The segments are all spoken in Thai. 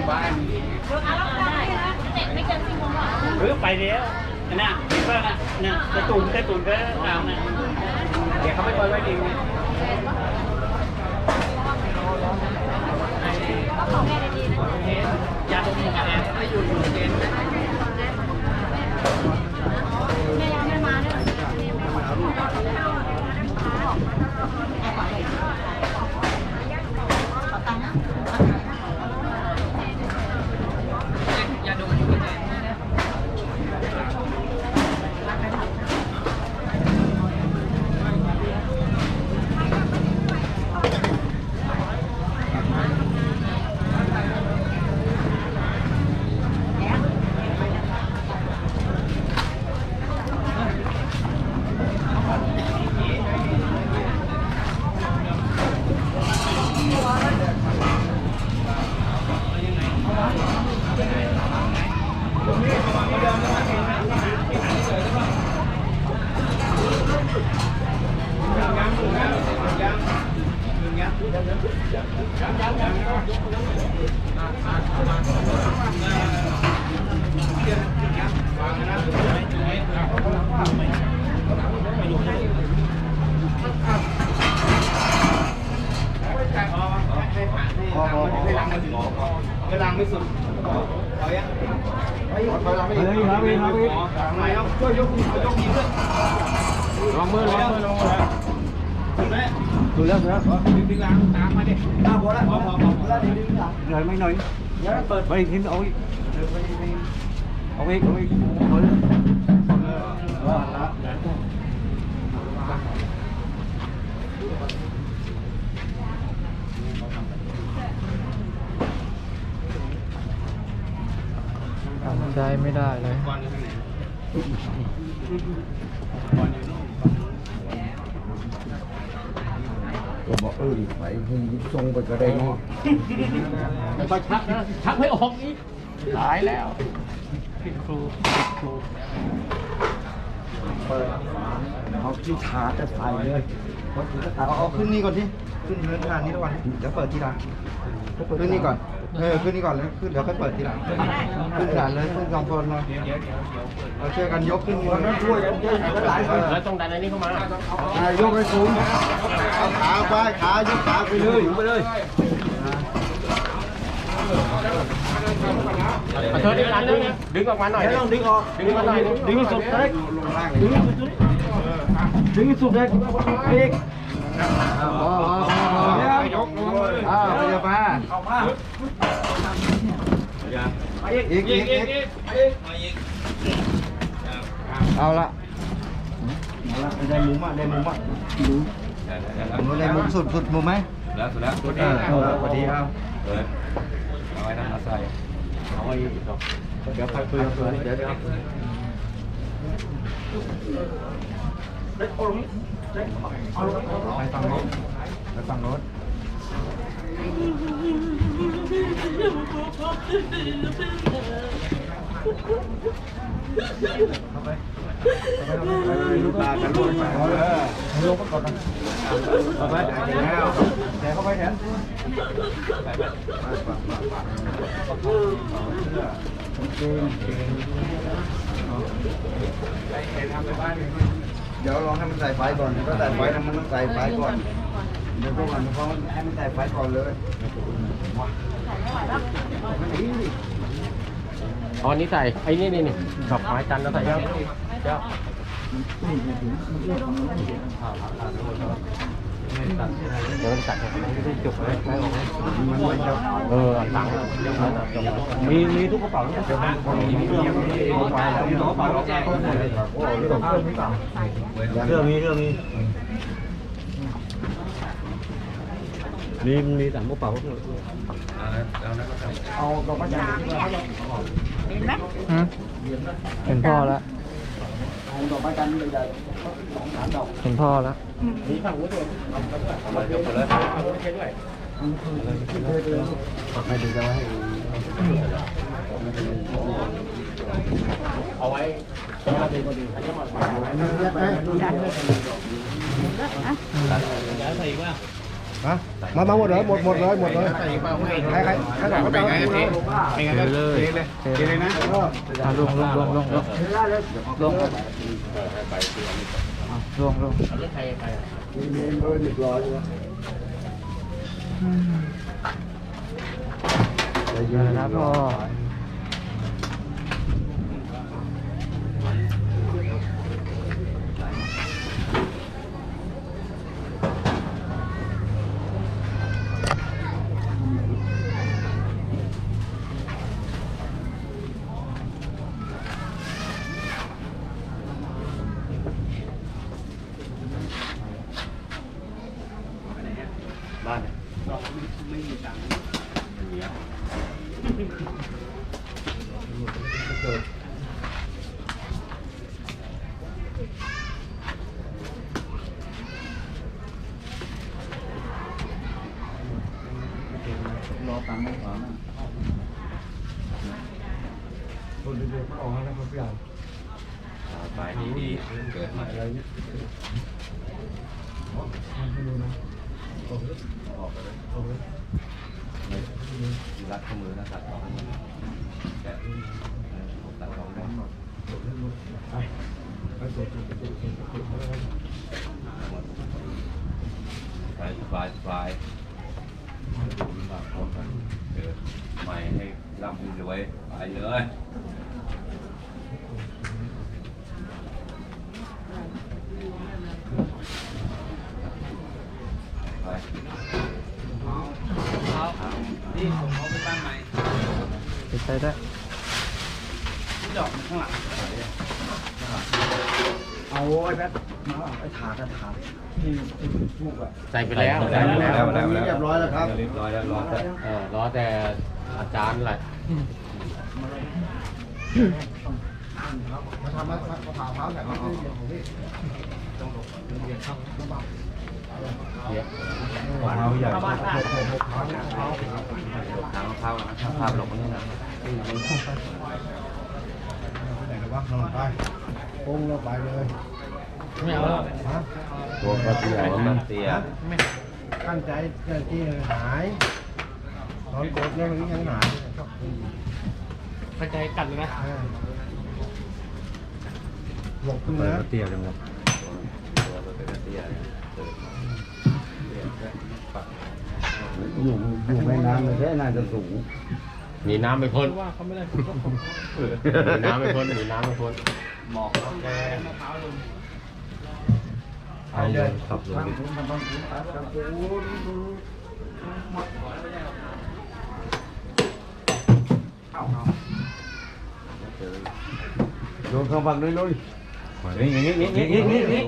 เดี๋ยวพ่อไปส่งบ้านไม่เกินสี่โมงหรือไปแล้วอันน่ะพี่เพิ่งอะเนี่กระตุนกระตุนก็ตามนะเดี๋ยวเขาไม่ปล่อยไว้เององแม่ดีนะยาดมยาแอะไม่อยู่อยู่เกณฑ์นะ แม่ยังไม่มาด้วย ยาดมอยู่เกณฑ์ พอพอไม่ล้างมาถึงไม่ล้างไม่สุดเอายังไปถอยหลังไปอีกเฮ้ยครับพี่ครับพี่ทำไมต้องช่วยยก ไม่ได้เลยบอลอยู่ที่ไหนบอลอยู่นู่นก็บอกเออไปให้ยิบทรงไปก็ได้เนาะแต่ไปชักนะชักไม่ออกอีกตายแล้วผิดครูผิดครูเอาที่ขาจะใส่เลยเอาเอาขึ้นนี่ก่อนที่ขึ้นเรือนฐานนี้ก่อนเดี๋ยวเปิดทีหลังขึ้นนี่ก่อน เออขึ้นนี่ก่อนแล้วขึ้นเดี๋ยวค่อยเปิดทีหลังขึ้นฐานเลยขึ้นสองคนเลยเดี๋ยวเดี๋ยวเดี๋ยวเดี๋ยวเปิดเราช่วยกันยกขึ้นคนนั้นช่วยกันช่วยกันหลายคนแล้วต้องดันอันนี้เข้ามาอ่ายกให้สูงเอาขาไปขายกขาไปเลยไปเลยขอโทษที่ร้านนึงดึงออกมาหน่อยต้องดึงออกดึงมาหน่อยดึงให้สุดเลยลงล่างเลยดึงให้สุดเลยอีก พอพอพอพอยก อ้าวพยาบาลอีกอีกอีกเอาละเอาละได้มุมอะได้มุมอะมุมได้มุมสุดสุดมุมไหมแล้วสุดแล้วเออเออสวัสดีครับเปิดเอาไว้นั่นเอาใส่เอาไว้เดี๋ยวค่อยคุยกันเดี๋ยวเดี๋ยวไปฝั่งโน้นไปฝั่งโน้น ลูกตากันลูกตาเออลูกก็กดเอาไปแล้วแกเข้าไปแทนเดี๋ยวลองให้มันใส่ไฟก่อนก็ใส่ไฟนะมันต้องใส่ไฟก่อน เดี๋ยวพวกมันเพราะให้มันใส่ไฟก่อนเลยอ๋อนี่ใส่ไอ้นี่นี่นี่ดอกไม้จันทร์แล้วใส่เจ้าเจ้าเดี๋ยวมันตัดให้ได้จบเลยเออตังมีมีทุกกระเป๋าทุกกระเป๋ามีมีมีไฟแล้วมีกระเป๋าแจ้งโอ้เรื่องเรื่องนี้เรื่องนี้เรื่องนี้ มีมีสามกระเป๋าเอาดอกไม้จันทร์หืมเห็นพ่อแล้วเอาดอกไม้จันทร์ใหญ่ๆสองสามดอกเห็นพ่อแล้วมีฝั่งนู้นด้วยเอาไปยกเลยฝั่งนู้นใช้ด้วยไม่ดูจะไว้เอาไว้ใช้เวลาดีพอดีอันนี้หมดย้ายใส่อีกว่า ฮะมามาหมดเลยหมดหมดเลยหมดเลยใครใครใครไหนก็ไปไงเทเป็นไงก็เลยเทเลยนะลงลงลงลงลงลงลงลงแล้วก็บ้าน ไม่ขวางคนเดียวมาออกให้นะครับพี่ใหญ่ตายดีดีเกิดม่อะไรเนี่ยไม่รู้นะออกไปเลยออกไปเลยรัดข้อมือนะครับ ช้ได้ที่ดอกมันข้างหลังเอาไอ้แพทมาไอ้ถาดไอ้ถาดที่ที่ลูกอะใส่ไปแล้วใส่ไปแล้วเรียบร้อยแล้วครับ เรียบร้อยแล้วรอแต่เออรอแต่อาจารย์แหละมาทำมามะพร้าวแผ่นนี้ของพี่หวานเอาใหญ่เข้าบ้านได้ทางเข้านะภาพลงมาเนี่ยนะ ไหนกันวะนอนไปปุ้งเราไปเลยไม่เอาแล้วฮะตัวกระเตียกระเตียตั้งใจเจ้าที่หายนอนกดเนี่ยมันยังหายเข้าใจกัดเลยนะหลบขึ้นนะเตียจังหวะตัวกระเตียอยู่อยู่แม่น้ำเลยแค่น่าจะสูง หนีน้ำไปพ้นว่าเขาไม่ได้หนีน้ำไปพ้นหนีน้ำไปพ้นหมอกแล้วแกไปเลยขับลงดิมันต้องถึงตัดกันสูงโดนข้างบังด้วยเลยนี่นี่นี่นี่นี่นี่นี่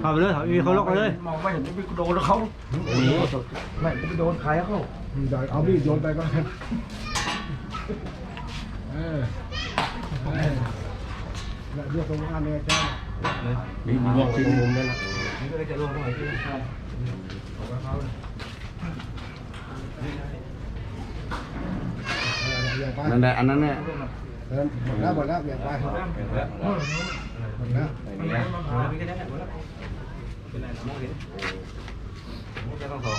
เข้าไปเลยมีเขาล็อกไปเลยมองไม่เห็นจะไปโดนเขานี่ไม่ไปโดนใครเขาเดี๋ยวเอามีดโยนไปก็ lại đưa công an đây cho bị bị lọt trên mồm đây นั่นแหละอันนั้นเนี่ยหมดแล้วหมดแล้วเบียดไปหมดแล้วหมดแล้วหมดแล้วหมดแล้วหมดแล้วเป็นไรนะมองเห็นโอ้โหจะต้องสอง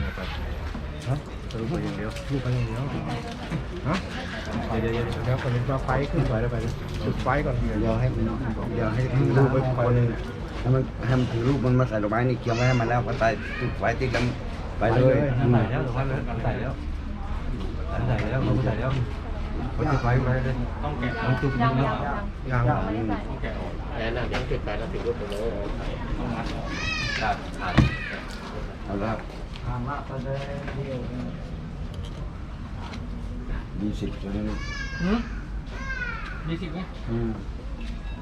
นี่ยมาล่าไม่เคยไม่ไปฮะสรุปไปอย่างเดียวลูกไปอย่างเดียวฮะเดี๋ยวเดี๋ยวเดี๋ยวก่อนจะไฟขึ้นไปได้ไปได้จุดไฟก่อนเดี๋ยวให้มันเดี๋ยวให้ถือรูปไปคนหนึ่งให้มันให้มันถือรูปมันมาใส่ดอกไม้นี่เกี่ยวไว้ให้มันแล้วก็ใส่จุดไฟติดกันไปเลยใส่แล้วหรือว่าใส่แล้วใส่แล้วเขาใส่แล้วเขาจะไฟไปเลยต้องแกะต้องจุดยังแล้วยังยังยังต้องแกะออกแอนน่ะยังจุดไปแล้วถึงรูปไปเลยต้องมัดขาดขาดเอาละ ทางละไปเลยเดียวยี่สิบตัวนี้มีสิบไหมอืม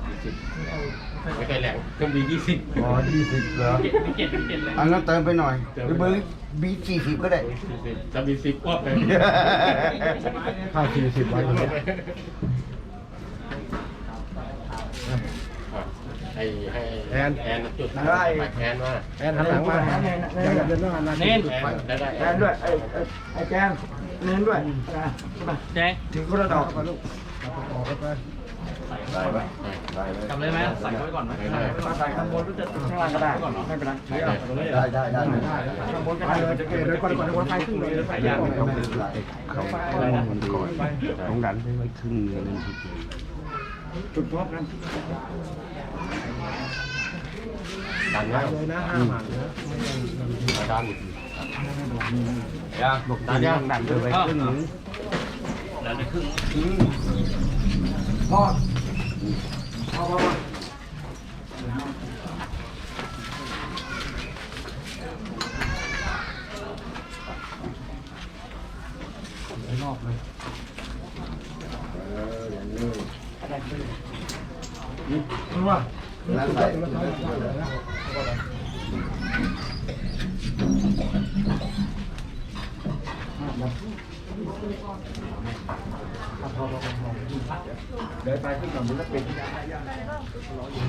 ไม่เคยแหลงเครื่องบียี่สิบอ๋อยี่สิบเหรอมีเจ็ดมีเจ็ดเลยอันนั้นเติมไปหน่อยหรือเบอร์บีสี่สิบก็ได้จะมีสิบอ้วกเลยค่าสี่สิบไว้เลย ไอ้ให้แอนแอนจุดได้แอนว่าแอนหันหลังมาอย่าอย่าเดินหน้าหันหลังเน้นแอนได้ได้แอนด้วยไอ้ไอ้ไอ้แกนเน้นด้วยแจ๊คถึงคนละดอกออกไปได้ปะได้เลยทำเลยไหมใส่ไว้ก่อนไหมได้ใส่ข้างบนหรือจะข้างล่างก็ได้ไม่เป็นไรได้ได้ได้ข้างบนก็ไปได้เลยจะเกยเดินก่อนก่อนคนไทยขึ้นเลยใส่ยางเขาเป็นไรเขามันก่อนต้องดันไปไว้ครึ่งเนื้อนึงทีเดียวจุดพร้อมกัน ดันแล้วเลยนะห้ามหันนะดันดันย่างดันไปครึ่งนึงแล้วในครึ่งพอพอพอรอบเลยนั่นใส่ เดินไปขึ้นกับมือแล้วปิด